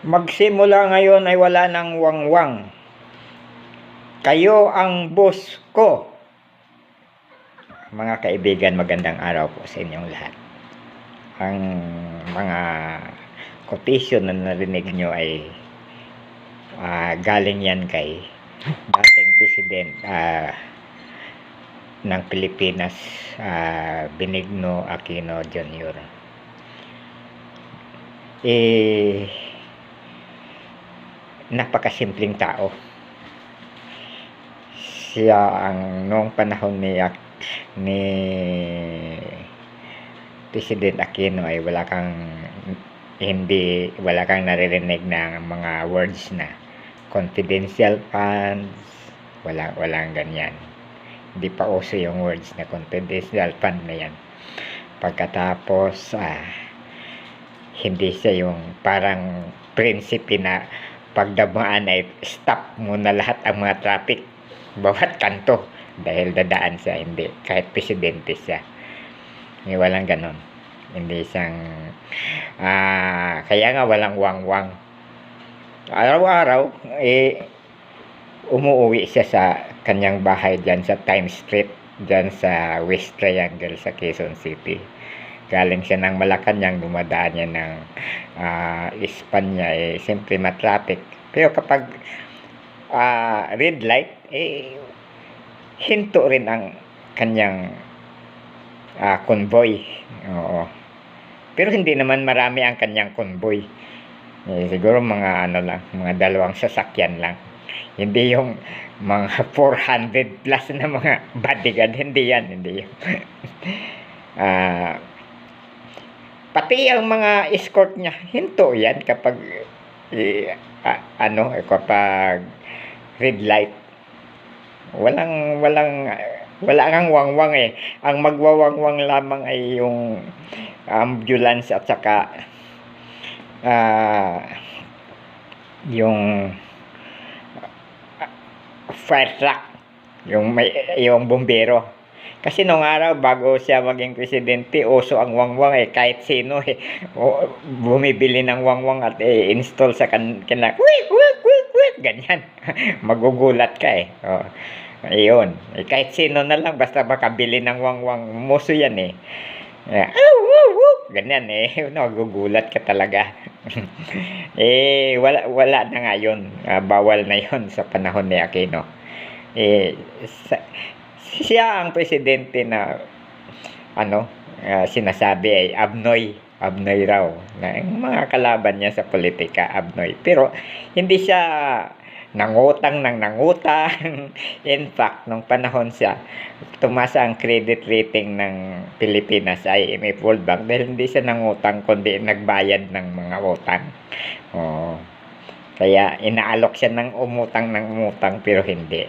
Magsimula ngayon ay wala ng wangwang. Kayo ang boss ko. Mga kaibigan, magandang araw po sa inyong lahat. Ang mga quotation na narinig nyo ay ah, galing yan kay dating president ah, ng Pilipinas, ah, Benigno Aquino Jr. Eh, napakasimpleng tao. Siya ang noong panahon ni ni President Aquino ay wala kang hindi wala kang naririnig ng mga words na confidential funds wala walang ganyan hindi pa uso yung words na confidential fund na yan pagkatapos ah, hindi siya yung parang prinsipe na pagdamaan ay stop muna lahat ang mga traffic. Bawat kanto. Dahil dadaan siya hindi. Kahit presidente siya. Eh, walang ganon. Hindi siyang ah, kaya nga walang wangwang. Araw-araw eh umuwi siya sa kanyang bahay dyan sa Times Street dyan sa West Triangle sa Quezon City galing siya ng Malacanang dumadaan niya ng ah, Espanya eh siyempre matraffic pero kapag ah, red light eh hinto rin ang kanyang ah, convoy. Oo. Pero hindi naman marami ang kanyang convoy. Eh, siguro mga ano lang mga dalawang sasakyan lang. Hindi yung mga 400 plus na mga bodyguard hindi yan hindi yan ah pati ang mga escort niya hinto yan kapag eh, a- ano kapag red light. Walang walang wala kang wangwang eh. Ang magwawangwang lamang ay yung ambulance at saka ah yung ah, fire truck. Yung may yung bombero kasi nung araw bago siya maging presidente uso ang wangwang eh kahit sino eh o, bumibili ng wangwang at eh, install sa kan kina wik wik wik wik ganyan magugulat ka eh oh. Ayun. Eh, kahit sino na lang, basta makabili ng wangwang, muso yan eh. Eh, aw, aw, aw, ganyan eh. Nagugulat ka talaga. eh, wala, wala na nga yun. Ah, bawal na yun sa panahon ni Aquino. Eh, sa- siya ang presidente na ano, ah, sinasabi ay abnoy, abnoy raw. Na, yung mga kalaban niya sa politika, abnoy. Pero, hindi siya nangutang ng nangutang. In fact, nung panahon siya, tumasa ang credit rating ng Pilipinas ay IMF World Bank dahil hindi siya nangutang kundi nagbayad ng mga utang. Oh. Kaya inaalok siya ng umutang ng umutang pero hindi.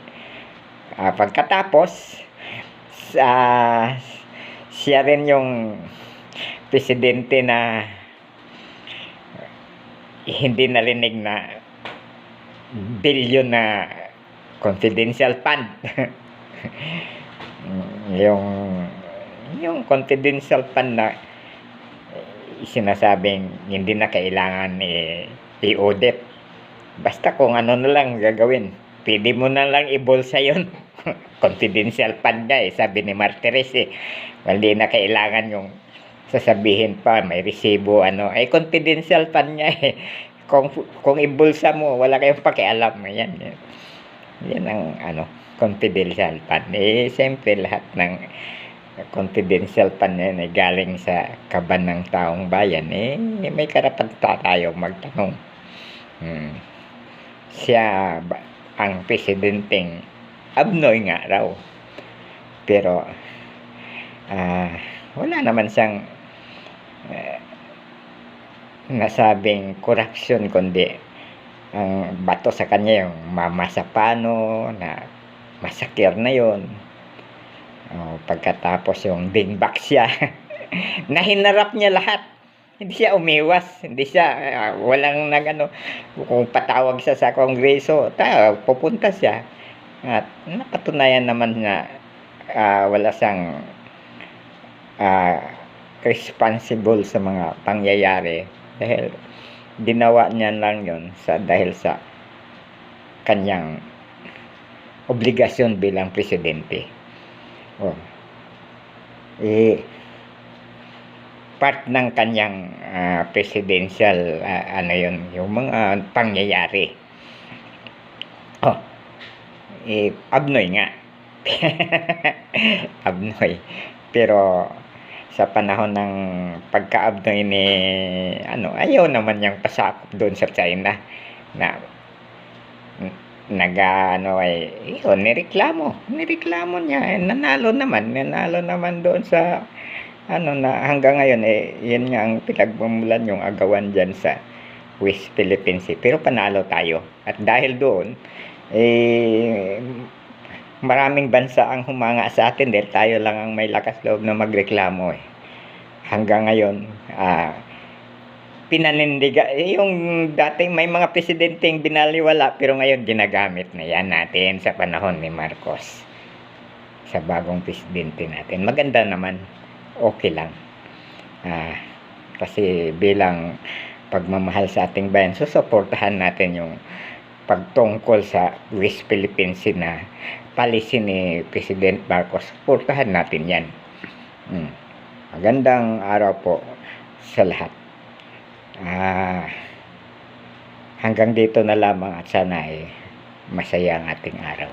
Ah, pagkatapos, sa siya rin yung presidente na hindi narinig na billion na confidential fund. yung yung confidential fund na sinasabing hindi na kailangan eh, i-audit. Basta kung ano na lang gagawin, pwede mo na lang ibulsa yon confidential fund nga eh, sabi ni Martires eh. Hindi na kailangan yung sasabihin pa, may resibo, ano, ay confidential fund niya eh. Kung, kung ibulsa mo, wala kayong pakialam. Yan, yan. Yan ang, ano, confidential fund. Eh, siyempre, lahat ng confidential fund ay galing sa kaban ng taong bayan. Eh, may karapat tayo magtanong. Hmm. Siya, ba- ang presidenteng abnoy nga raw. Pero, ah, wala naman siyang eh, nasabing corruption kundi ang bato sa kanya yung mama sa pano na masakir na yon oh, pagkatapos yung dingbak siya na hinarap niya lahat hindi siya umiwas hindi siya ah, walang nagano kung patawag siya sa kongreso ta pupunta siya at napatunayan naman na ah, wala siyang ah, responsible sa mga pangyayari dahil ginawa niya lang yon sa dahil sa kanyang obligasyon bilang presidente. Oh. Eh, part ng kanyang ah, presidential ah, ano yun, yung mga pangyayari. Oh. Eh, abnoy nga. abnoy. Pero sa panahon ng pagka-abnoy ni ano, ayaw naman niyang pasakop doon sa China na nag ano ay yun, nireklamo nireklamo niya nanalo naman nanalo naman doon sa ano na hanggang ngayon eh yan nga ang pinagmumulan yung agawan dyan sa West Philippine Sea. Pero panalo tayo. At dahil doon eh maraming bansa ang humanga sa atin dahil tayo lang ang may lakas loob na magreklamo eh. Hanggang ngayon ah pinanindiga eh, yung dating may mga presidenteng binaliwala pero ngayon ginagamit na yan natin sa panahon ni Marcos sa bagong presidente natin. Maganda naman okay lang ah, kasi bilang pagmamahal sa ating bayan susuportahan natin yung pagtungkol sa West Philippine Sea na policy ni President Marcos suportahan natin yan Hmm. magandang araw po sa lahat Ah, hanggang dito na lamang at sana ay masaya ang ating araw.